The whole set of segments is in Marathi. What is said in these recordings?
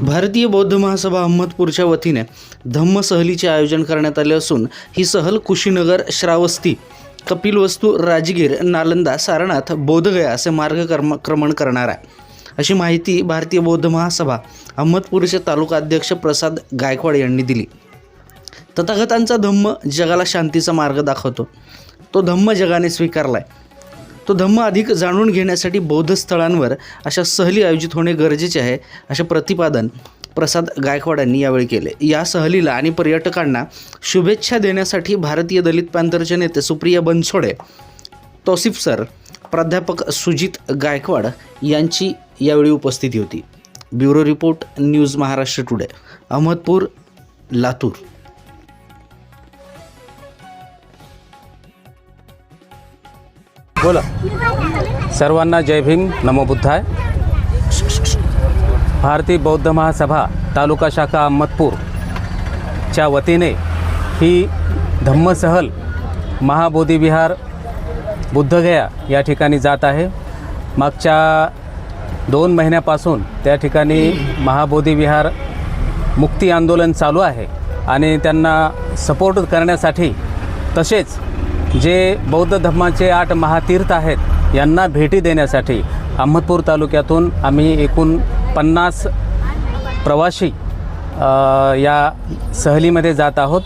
भारतीय बौद्ध महासभा अहमदपूरच्या वतीने धम्म सहलीचे आयोजन करण्यात आले असून ही सहल कुशीनगर श्रावस्ती कपिलवस्तू राजगीर नालंदा सारनाथ बोधगया असे मार्गक्रम क्रमण करणार आहे. अशी माहिती भारतीय बौद्ध महासभा अहमदपूरचे तालुका अध्यक्ष प्रसाद गायकवाड यांनी दिली. तथागतांचा धम्म जगाला शांतीचा मार्ग दाखवतो. तो धम्म जगाने स्वीकारला आहे तो धम्म अधिक जाणून घेण्यासाठी बौद्ध स्थळांवर अशा सहली आयोजित होणे गरजेचे आहे असे प्रतिपादन प्रसाद गायकवाड यांनी यावेळी केले. या सहलीला आणि पर्यटकांना शुभेच्छा देण्यासाठी भारतीय दलित पॅंथरचे नेते सुप्रिया बनसोडे तौसिफ सर प्राध्यापक सुजित गायकवाड यांची यावेळी उपस्थिती होती. Bureau report news Maharashtra today Ahmadpur Latur. बोला. सर्वांना जय भीम नमो बुद्धाय. भारतीय बौद्ध महासभा तालुका शाखा अहमदपूरच्या वतीने ही धम्मसहल महाबोधी विहार बुद्धगया या ठिकाणी जात आहे. मागच्या दोन महिन्यापासून त्या ठिकाणी महाबोधी विहार मुक्ती आंदोलन चालू आहे आणि त्यांना सपोर्ट करण्यासाठी तसेच जे बौद्ध धर्माचे आठ महातीर्थ आहेत यांना भेटी देण्यासाठी अहमदपूर तालुक्यातून आम्ही एकूण पन्नास प्रवासी या सहलीमध्ये जात आहोत.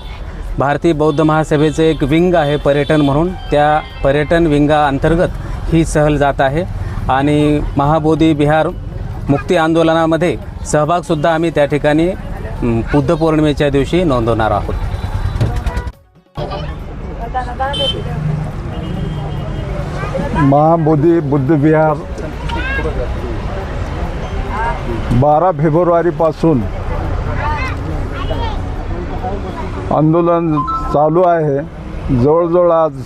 भारतीय बौद्ध महासभेचं एक विंग आहे पर्यटन म्हणून. त्या पर्यटन विंगा अंतर्गत ही सहल जात आहे आणि महाबोधी बिहार मुक्ती आंदोलनामध्ये सहभागसुद्धा आम्ही त्या ठिकाणी बुद्ध पौर्णिमेच्या दिवशी नोंदवणार आहोत. महाबोधी बुद्ध विहार बारा फेब्रुवारीपासून आंदोलन चालू आहे. जवळजवळ आज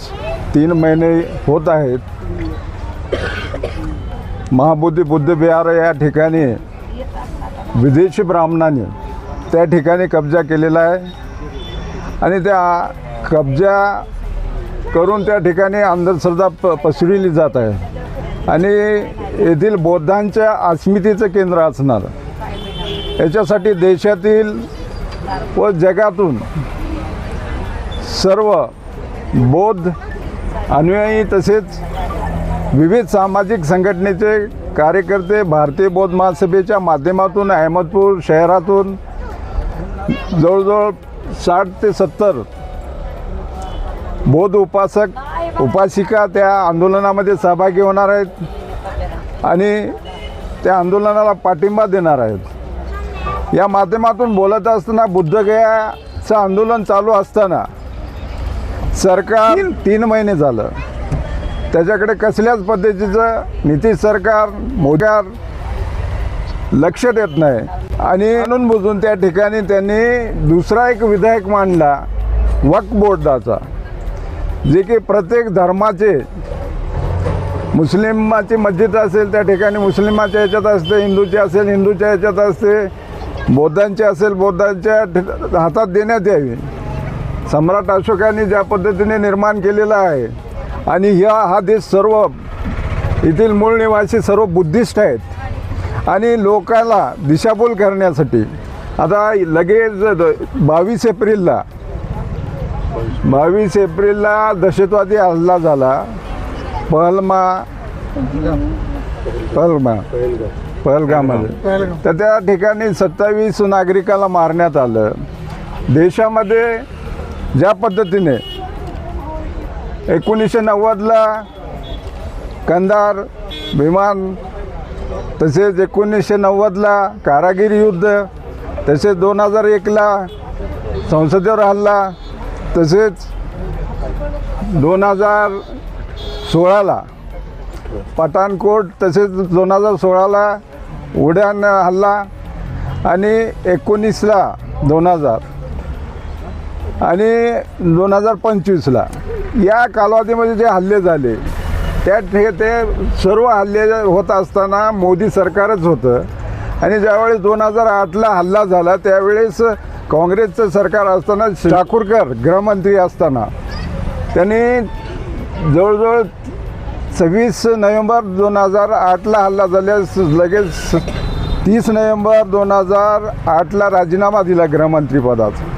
तीन महिने होत आहेत. महाबोधी बुद्धविहार या ठिकाणी विदेशी ब्राह्मणाने त्या ठिकाणी कब्जा केलेला आहे. आणि त्या कब्जा करून त्या ठिकाणी अंधश्रद्धा प पसरविली जात आहे. आणि येथील बौद्धांच्या अस्मितेचं केंद्र असणार. याच्यासाठी देशातील व जगातून सर्व बौद्ध अनुयायी तसेच विविध सामाजिक संघटनेचे कार्यकर्ते भारतीय बौद्ध महासभेच्या माध्यमातून अहमदपूर शहरातून जवळजवळ साठ ते सत्तर बौद्ध उपासक उपासिका त्या आंदोलनामध्ये सहभागी होणार आहेत आणि त्या आंदोलनाला पाठिंबा देणार आहेत. या माध्यमातून बोलत असताना बुद्धगयाचं आंदोलन चालू असताना सरकार तीन महिने झालं. त्याच्याकडे कसल्याच पद्धतीचं नितीश सरकार मोदीर लक्ष देत नाही. आणि म्हणून बुजून त्या ठिकाणी त्यांनी दुसरा एक विधायक मांडला वक्फ बोर्डाचा. जे की प्रत्येक धर्माचे मुस्लिमाची मस्जिद असेल त्या ठिकाणी मुस्लिमाच्या ह्याच्यात असते हिंदूची असेल हिंदूच्या ह्याच्यात असते बौद्धांची असेल बौद्धांच्या हातात देण्यात यावी. सम्राट अशोकाने ज्या पद्धतीने निर्माण केलेला आहे आणि ह्या हा देश सर्व येथील मूळ निवासी सर्व बुद्धिस्ट आहेत आणि लोकाला दिशाभूल करण्यासाठी आता लगेच बावीस एप्रिलला बावीस एप्रिलला दहशतवादी हल्ला झाला. पहलमा पहलमा पहलगामध्ये तर त्या ठिकाणी सत्तावीस नागरिकाला मारण्यात आलं. देशामध्ये ज्या पद्धतीने एकोणीसशे नव्वदला कंदार विमान तसेच एकोणीसशे नव्वदला कारागिरी युद्ध तसेच दोन हजार एकला संसदेवर हल्ला तसेच दोन हजार सोळाला पठाणकोट तसेच दोन हजार सोळाला उड्यान हल्ला आणि एकोणीसला दोन हजार आणि दोन हजार पंचवीसला. या कालावधीमध्ये जे हल्ले झाले त्या ठे ते सर्व हल्ले होत असताना मोदी सरकारच होतं. आणि ज्यावेळेस दोन हजार आठला हल्ला झाला त्यावेळेस काँग्रेसचं सरकार असताना ठाकूरकर गृहमंत्री असताना त्यांनी जवळजवळ सव्वीस नोव्हेंबर दोन हजार आठला हल्ला झाल्यास लगेच तीस नोव्हेंबर दोन हजार आठला राजीनामा दिला गृहमंत्रीपदाचा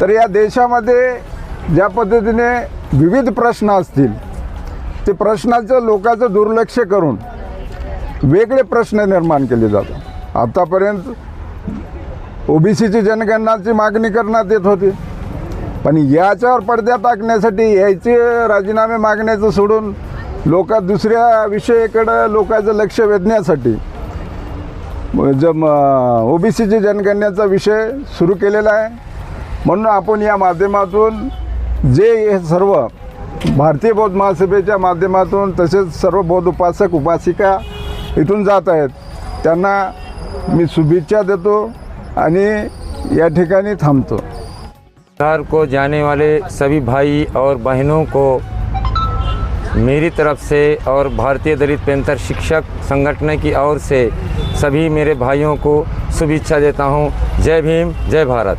तर या देशामध्ये ज्या पद्धतीने विविध प्रश्न असतील ते प्रश्नाचं लोकांचं दुर्लक्ष करून वेगळे प्रश्न निर्माण केले जातात. आतापर्यंत ओबीसीची जनगणनाची मागणी करण्यात येत होती. पण याच्यावर पडद्या टाकण्यासाठी यायचे राजीनामे मागण्याचं सोडून लोक दुसऱ्या विषयाकडं लोकांचं लक्ष वेधण्यासाठी ज ओबीसीची जनगणनेचा विषय सुरू केलेला आहे. म्हणून आपण या माध्यमातून जे हे सर्व भारतीय बौद्ध महासभेच्या माध्यमातून तसेच सर्व बौद्ध उपासक उपासिका इथून जात आहेत त्यांना मी शुभेच्छा देतो. आणि या ठिकाणी बिहार को जाने वाले सभी भाई और बहनों को मेरी तरफ़ से और भारतीय दलित पेंथर शिक्षक संगठन की ओर से सभी मेरे भाइयों को शुभेच्छा देता हूँ। जय भीम, जय भारत।